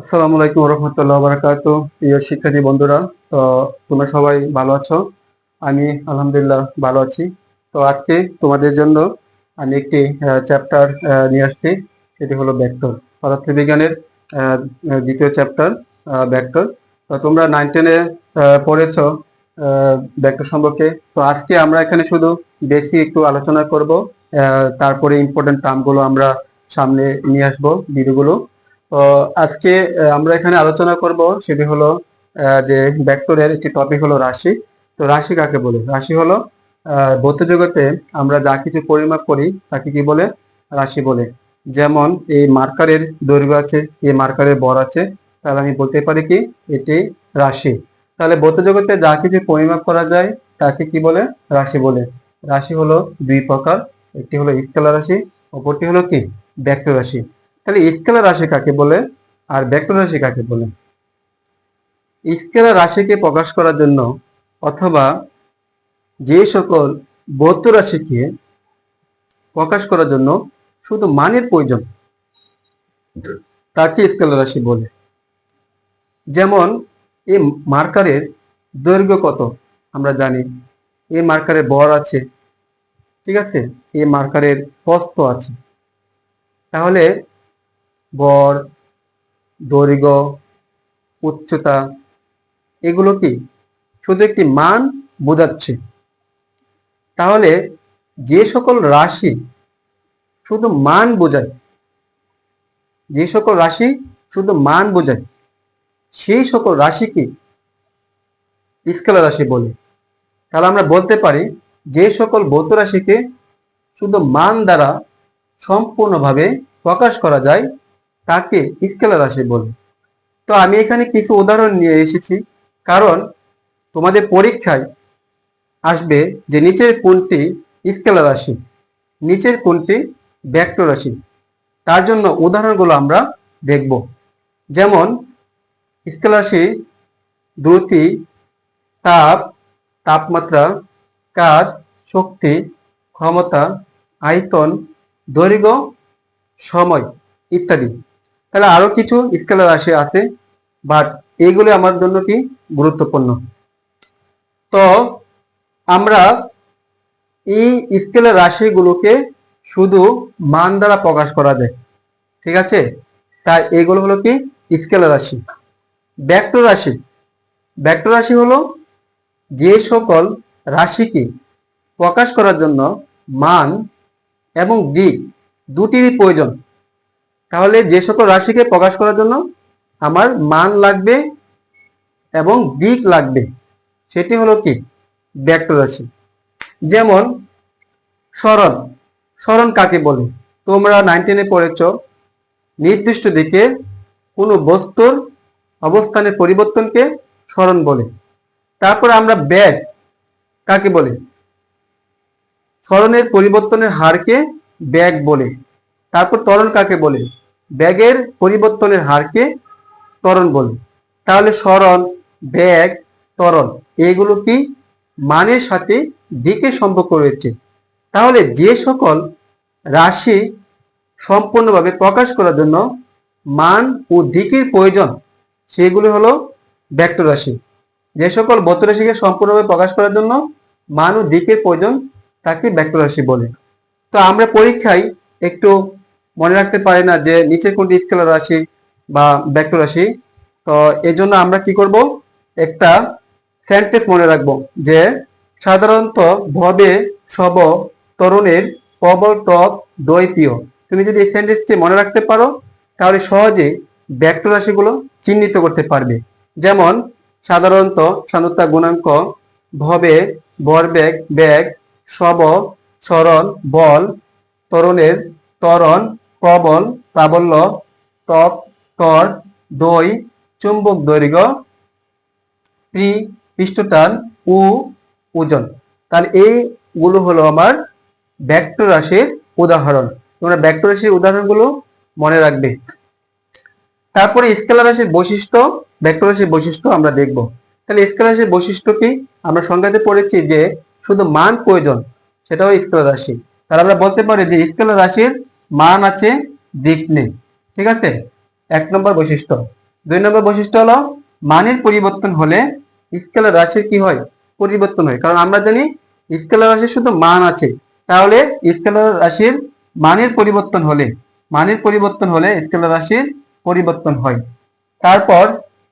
আসসালামু আলাইকুম রহমতুল্লাহ বারাকাত। প্রিয় শিক্ষার্থী বন্ধুরা, তো তোমরা সবাই ভালো আছো? আমি আলহামদুলিল্লাহ ভালো আছি। তো আজকে তোমাদের জন্য আমি একটি চ্যাপ্টার নিয়ে আসছি। সেটি হলো ভেক্টর পদার্থবিজ্ঞানের দ্বিতীয় চ্যাপ্টার ভেক্টর তো তোমরা নাইন টেনে পড়েছ ভেক্টর সম্পর্কে। তো আজকে আমরা এখানে শুধু বেশি একটু আলোচনা করব তারপরে ইম্পর্টেন্ট টার্মগুলো আমরা সামনে নিয়ে আসব ভিডিওগুলো আজকে আমরা এখানে আলোচনা করব সেটি হলো যে ভেক্টরের একটি টপিক হলো রাশি। তো রাশি কাকে বলে? রাশি হলো ভৌত জগতে আমরা যা কিছু পরিমাপ করি তাকে কি বলে? রাশি বলে। যেমন এই মার্কারের দৈর্ঘ্য আছে, এই মার্কারের বর আছে, তাহলে আমি বলতে পারি কি? এটি রাশি। তাহলে ভৌত জগতে যা কিছু পরিমাপ করা যায় তাকে কি বলে? রাশি বলে। রাশি হলো দুই প্রকার, একটি হলো স্কেলার রাশি, অপরটি হলো কি? ভেক্টর রাশি। তাহলে স্কেলার রাশি কাকে বলে? আর ভেক্টর রাশি কাকে বলে? স্কেলার রাশিকে প্রকাশ করার জন্য অথবা যে সকল ভৌত রাশিকে প্রকাশ করার জন্য শুধু মানের প্রয়োজন, তাকে স্কেলার রাশি বলে। যেমন এই মার্কারের দৈর্ঘ্য কত? আমরা জানি এই মার্কারের বর আছে, ঠিক আছে? এই মার্কারের প্রস্থ আছে। তাহলে বর, দৈর্ঘ্য, উচ্চতা, এগুলো কি? শুধু একটি মান বোঝাচ্ছে। তাহলে যে সকল রাশি শুধু মান বোঝায়, যে সকল রাশি শুধু মান বোঝায়, সেই সকল রাশিকে স্কেলার রাশি বলে। তাহলে আমরা বলতে পারি যে সকল ভৌত রাশিকে শুধু মান দ্বারা সম্পূর্ণভাবে প্রকাশ করা যায় তাকে স্কেলার রাশি বলে তো আমি এখানে কিছু উদাহরণ নিয়ে এসেছি। কারণ তোমাদের পরীক্ষায় আসবে যে নিচের কোনটি স্কেলার রাশি, নিচের কোনটি ভেক্টর রাশি। তার জন্য উদাহরণগুলো আমরা দেখব। যেমন স্কেলার রাশি দ্রুতি, তাপ, তাপমাত্রা, কাজ, শক্তি, ক্ষমতা, আয়তন, দৈর্ঘ্য, সময় ইত্যাদি। তাহলে আরও কিছু স্কেলার রাশি আছে বাট এইগুলো আমার জন্য কি গুরুত্বপূর্ণ? তো আমরা এই স্কেলার রাশিগুলোকে শুধু মান দ্বারা প্রকাশ করা যায়, ঠিক আছে? তাই এগুলো হলো কি স্কেলার রাশি। ভেক্টর রাশি। ভেক্টর রাশি হলো যে সকল রাশিকে প্রকাশ করার জন্য মান এবং দিক দুটিরই প্রয়োজন। তাহলে যে সকল রাশিকে প্রকাশ করার জন্য আমার মান লাগবে এবং দিক লাগবে। সেটি হলো কি? ভেক্টর রাশি। যেমন সরণ সরণ কাকে বলে? তোমরা নাইনটিনে পড়েছ, নির্দিষ্ট দিকে কোনো বস্তুর অবস্থানের পরিবর্তনকে স্মরণ বলে। তারপর আমরা ব্যাগ কাকে বলে? স্মরণের পরিবর্তনের হারকে ব্যাগ বলে। তারপর ত্বরণ কাকে বলে? ব্যাগের পরিবর্তনের হারকে ত্বরণ বলে। তাহলে সরণ ব্যাগ, ত্বরণ, এগুলো কি মানের সাথে দিকের সম্পর্ক রয়েছে? তাহলে যে সকল রাশি সম্পূর্ণভাবে প্রকাশ করার জন্য মান ও দিকের প্রয়োজন, সেগুলি হলো ভেক্টর রাশি। যে সকল বত রাশিকে সম্পূর্ণভাবে প্রকাশ করার জন্য মান ও দিকের প্রয়োজন তাকে ভেক্টর রাশি বলে। তো আমরা পরীক্ষায় একটু মনে রাখতে পারি না যে নিচের কোনটি স্কেলার রাশি বা ভেক্টর রাশি। তো এই জন্য আমরা কি করব? একটা সেন্টেন্স মনে রাখব যে সাধারণত ভবে সব তরুণের প্রবল টপ প্রিয় তুমি যদি এই সেন্টেন্সটি মনে রাখতে পারো, তাহলে সহজে ভেক্টর রাশিগুলো চিহ্নিত করতে পারবে। যেমন সাধারণত সান্দ্রতা গুণাঙ্ক, ভবে ভরবেগ বেগ, সব সরণ বল, তরণের ত্বরণ প্রবল, প্রাবল্য, টক, টর, দই, চুম্বক দৈর্ঘ্য পি পৃষ্ঠটান উ, ওজন। তাহলে এইগুলো হলো আমার ভেক্টর রাশির উদাহরণ। তোমরা ভেক্টর রাশির উদাহরণগুলো মনে রাখবে। তারপরে স্কেলার রাশির বৈশিষ্ট্য ভেক্টর রাশির বৈশিষ্ট্য আমরা দেখব। তাহলে স্কেলার রাশির বৈশিষ্ট্য কি? আমরা সংজ্ঞাতে পড়েছি যে শুধু মান প্রয়োজন, সেটাও স্কেলার রাশি তাহলে আমরা বলতে পারি যে স্কেলার রাশির মান আছে দিক নেই, ঠিক আছে? এক নম্বর বৈশিষ্ট্য। দুই নম্বর বৈশিষ্ট্য হলো, মানের পরিবর্তন হলে স্কেলার রাশির কি হয়? পরিবর্তন হয়। কারণ আমরা জানি স্কেলার রাশির শুধু মান আছে। তাহলে স্কেলার রাশির মানের পরিবর্তন হলে, মানের পরিবর্তন হলে স্কেলার রাশির পরিবর্তন হয়। তারপর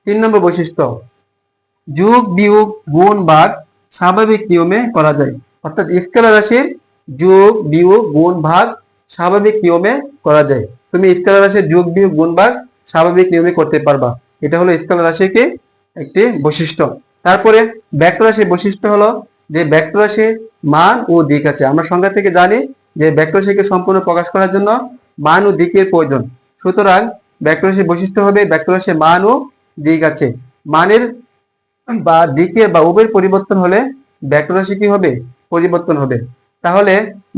তিন নম্বর বৈশিষ্ট্য, যোগ, বিয়োগ, গুণ, ভাগ স্বাভাবিক নিয়মে করা যায়। অর্থাৎ স্কেলার রাশির যোগ, বিয়োগ, গুণ, ভাগ স্বাভাবিক নিয়মে করা যায়। তুমি স্কেলার রাশির যোগ বিয়োগ গুণ ভাগ স্বাভাবিক নিয়মে করতে পারবা। এটা হলো স্কেলার রাশিকে একটি বৈশিষ্ট্য। তারপরে ভেক্টর রাশির বৈশিষ্ট্য হলো যে ভেক্টর রাশির মান ও দিক আছে। আমরা সংজ্ঞা থেকে জানি যে ভেক্টর রাশিকে সম্পূর্ণ প্রকাশ করার জন্য মান ও দিকের প্রয়োজন। সুতরাং ভেক্টর রাশির বৈশিষ্ট্য হবে ভেক্টর রাশির মান ও দিক আছে। মানের বা দিকের বা উভয়ের পরিবর্তন হলে ভেক্টর রাশি কি হবে? পরিবর্তন হবে। তাহলে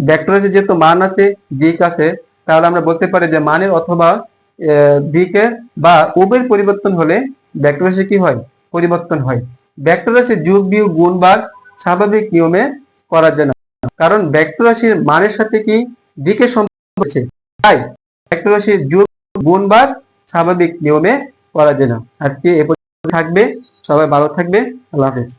ভেক্টর রাশি যেহেতু মান আছে দিক আছে, তাহলে আমরা বলতে পারি যে মানের অথবা দিকে বা উবের পরিবর্তন হলে ভেক্টর কি হয়? পরিবর্তন হয়। ভেক্টর রাশি যোগ বিয়োগ গুণ ভাগ স্বাভাবিক নিয়মে করা যায় না কারণ ভেক্টর রাশির মানের সাথে কি দিকে সম্পর্ক আছে? তাই ভেক্টর রাশির যোগ গুণ ভাগ স্বাভাবিক নিয়মে করা যায় না আজকে এ পর্যন্ত থাকবে। সবাই ভালো থাকবে। আল্লাহ হাফেজ।